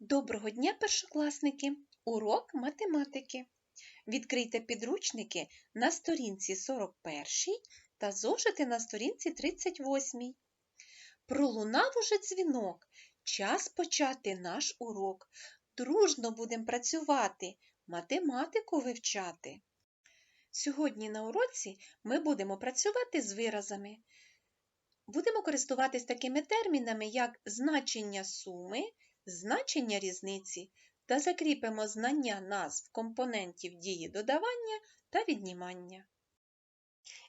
Доброго дня, першокласники! Урок математики. Відкрийте підручники на сторінці 41 та зошити на сторінці 38. Пролунав уже дзвінок. Час почати наш урок. Дружно будемо працювати, математику вивчати. Сьогодні на уроці ми будемо працювати з виразами. Будемо користуватись такими термінами, як значення суми значення різниці та закріпимо знання назв компонентів дії додавання та віднімання.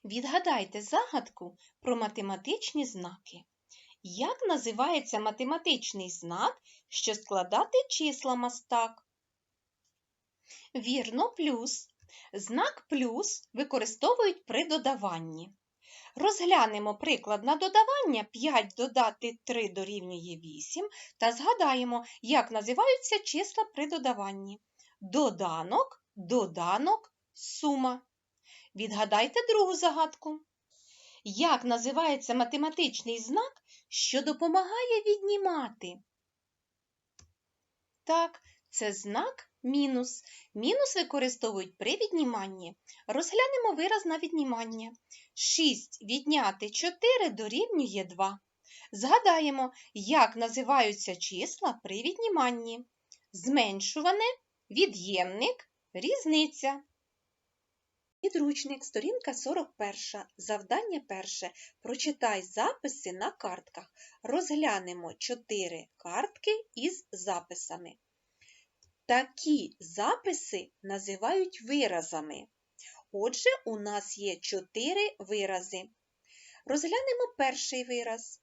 Відгадайте загадку про математичні знаки. Як називається математичний знак, що складати числа мастак? Вірно, плюс. Знак плюс використовують при додаванні. Розглянемо приклад на додавання 5 додати 3 дорівнює 8 та згадаємо, як називаються числа при додаванні. Доданок, доданок, сума. Відгадайте другу загадку. Як називається математичний знак, що допомагає віднімати? Так, це знак мінус. Мінус використовують при відніманні. Розглянемо вираз на віднімання. 6 відняти 4 дорівнює 2. Згадаємо, як називаються числа при відніманні. Зменшуване, від'ємник, різниця. Підручник, сторінка 41. Завдання перше. Прочитай записи на картках. Розглянемо 4 картки із записами. Такі записи називають виразами. Отже, у нас є 4 вирази. Розглянемо перший вираз.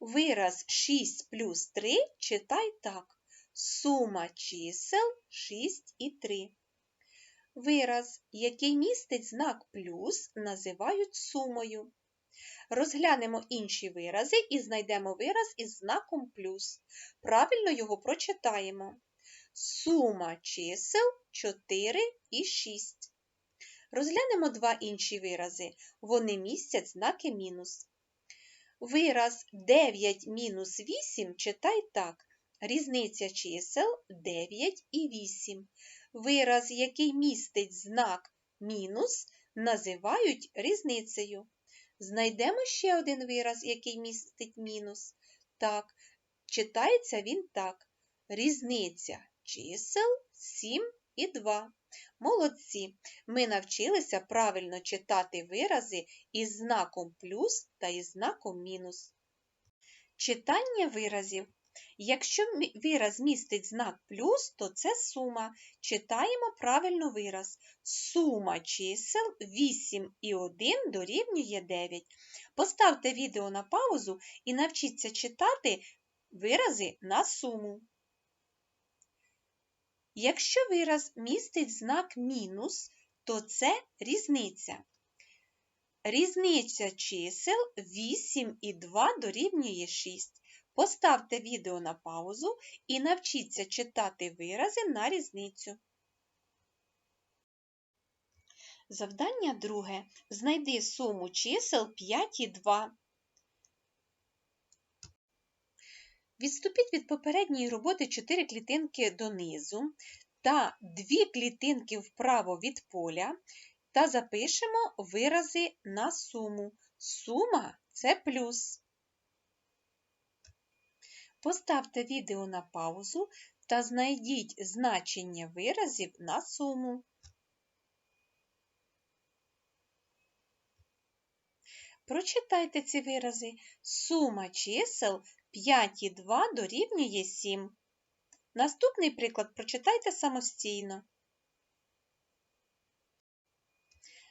Вираз 6 плюс 3 читай так. Сума чисел 6 і 3. Вираз, який містить знак плюс, називають сумою. Розглянемо інші вирази і знайдемо вираз із знаком плюс. Правильно його прочитаємо. Сума чисел 4 і 6. Розглянемо два інші вирази. Вони містять знаки мінус. Вираз 9 мінус 8 читай так. Різниця чисел 9 і 8. Вираз, який містить знак мінус, називають різницею. Знайдемо ще один вираз, який містить мінус. Так, читається він так. Різниця чисел 7 і 2. Молодці! Ми навчилися правильно читати вирази із знаком плюс та із знаком мінус. Читання виразів. Якщо вираз містить знак плюс, то це сума. Читаємо правильно вираз. Сума чисел 8 і 1 дорівнює 9. Поставте відео на паузу і навчіться читати вирази на суму. Якщо вираз містить знак мінус, то це різниця. Різниця чисел 8 і 2 дорівнює 6. Поставте відео на паузу і навчіться читати вирази на різницю. Завдання друге. Знайди суму чисел 5 і 2. Відступіть від попередньої роботи 4 клітинки донизу та 2 клітинки вправо від поля та запишемо вирази на суму. Сума це плюс. Поставте відео на паузу та знайдіть значення виразів на суму. Прочитайте ці вирази. Сума чисел 5 і 2 дорівнює 7. Наступний приклад прочитайте самостійно.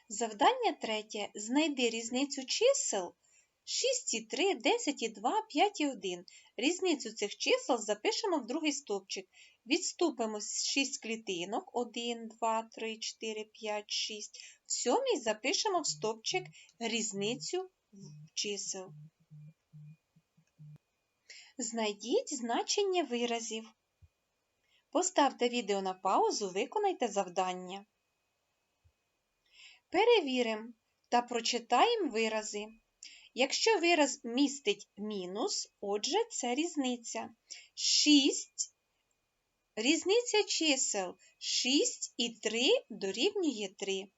Завдання третє. Знайди різницю чисел 6 і 3, 10 і 2, 5 і 1. Різницю цих чисел запишемо в другий стовпчик. Відступимо з 6 клітинок 1, 2, 3, 4, 5, 6. В сьомій запишемо в стовпчик різницю чисел. Знайдіть значення виразів. Поставте відео на паузу, виконайте завдання. Перевіримо та прочитаємо вирази. Якщо вираз містить мінус, отже, це різниця. 6 Різниця чисел 6 і 3 дорівнює 3.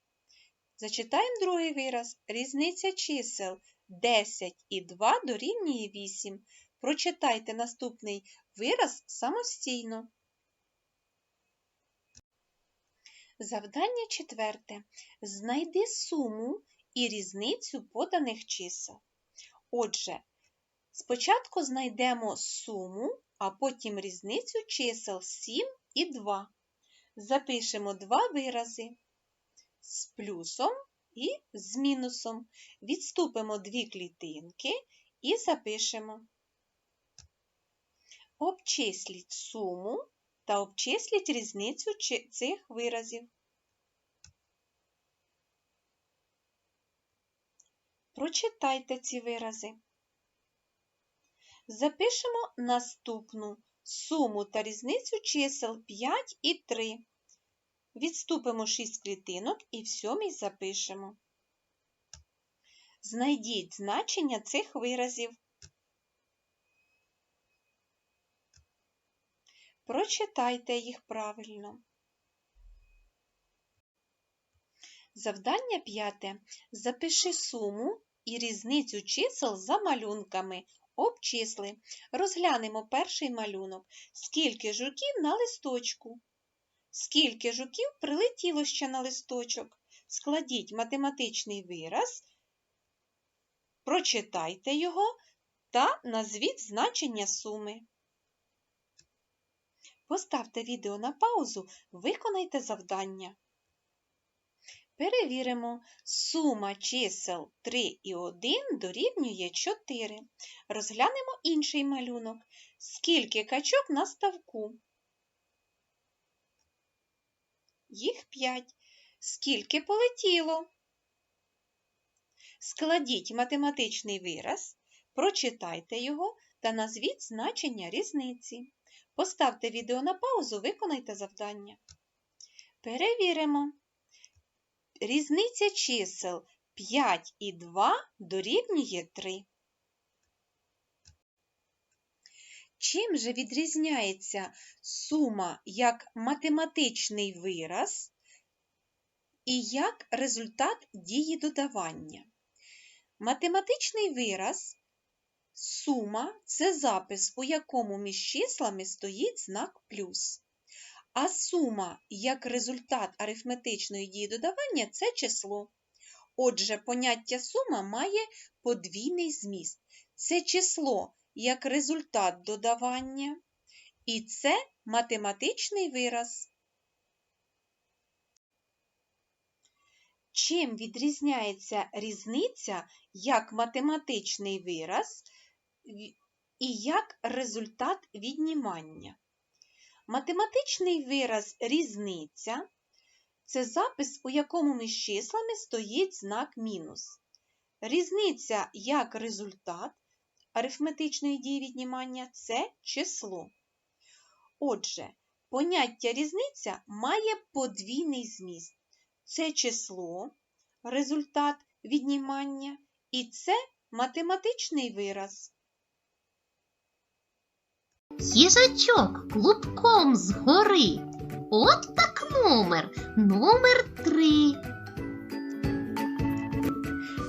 Зачитаємо другий вираз. Різниця чисел 10 і 2 дорівнює 8. Прочитайте наступний вираз самостійно. Завдання четверте. Знайди суму і різницю поданих чисел. Отже, спочатку знайдемо суму, а потім різницю чисел 7 і 2. Запишемо два вирази з плюсом і з мінусом. Відступимо дві клітинки і запишемо. Обчисліть суму та обчисліть різницю цих виразів. Прочитайте ці вирази. Запишемо наступну суму та різницю чисел 5 і 3. Відступимо 6 клітинок і в сьомій запишемо. Знайдіть значення цих виразів. Прочитайте їх правильно. Завдання п'яте. Запиши суму і різницю чисел за малюнками. Обчисли. Розглянемо перший малюнок. Скільки жуків на листочку? Скільки жуків прилетіло ще на листочок? Складіть математичний вираз, прочитайте його та назвіть значення суми. Поставте відео на паузу, виконайте завдання. Перевіримо, сума чисел 3 і 1 дорівнює 4. Розглянемо інший малюнок. Скільки качок на ставку? Їх 5. Скільки полетіло? Складіть математичний вираз, прочитайте його та назвіть значення різниці. Поставте відео на паузу, виконайте завдання. Перевіримо. Різниця чисел 5 і 2 дорівнює 3. Чим же відрізняється сума як математичний вираз і як результат дії додавання? Математичний вираз сума це запис, у якому між числами стоїть знак плюс. А сума як результат арифметичної дії додавання це число. Отже, поняття сума має подвійний зміст. Це число як результат додавання, і це математичний вираз. Чим відрізняється різниця як математичний вираз і як результат віднімання? Математичний вираз різниця це запис, у якому між числами стоїть знак мінус. Різниця як результат арифметичної дії віднімання це число. Отже, поняття різниця має подвійний зміст. Це число, результат віднімання, і це математичний вираз. Їжачок клубком згори. От так номер, номер три.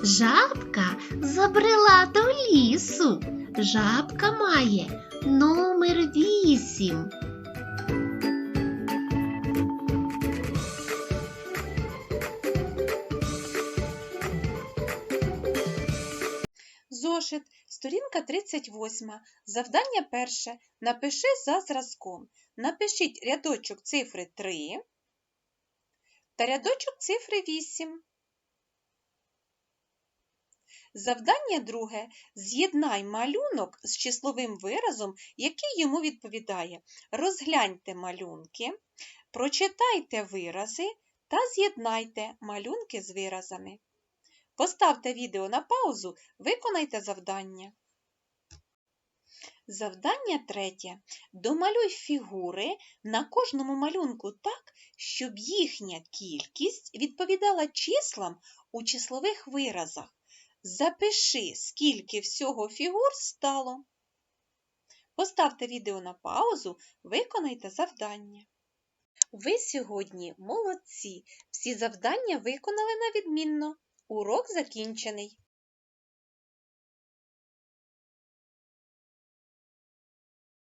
Жабка забрела до лісу. Жабка має номер вісім. Сторінка 38. Завдання перше. Напиши за зразком. Напишіть рядочок цифри 3 та рядочок цифри 8. Завдання друге. З'єднай малюнок з числовим виразом, який йому відповідає. Розгляньте малюнки, прочитайте вирази та з'єднайте малюнки з виразами. Поставте відео на паузу, виконайте завдання. Завдання третє. Домалюй фігури на кожному малюнку так, щоб їхня кількість відповідала числам у числових виразах. Запиши, скільки всього фігур стало. Поставте відео на паузу, виконайте завдання. Ви сьогодні молодці! Всі завдання виконали на відмінно. Урок закінчений.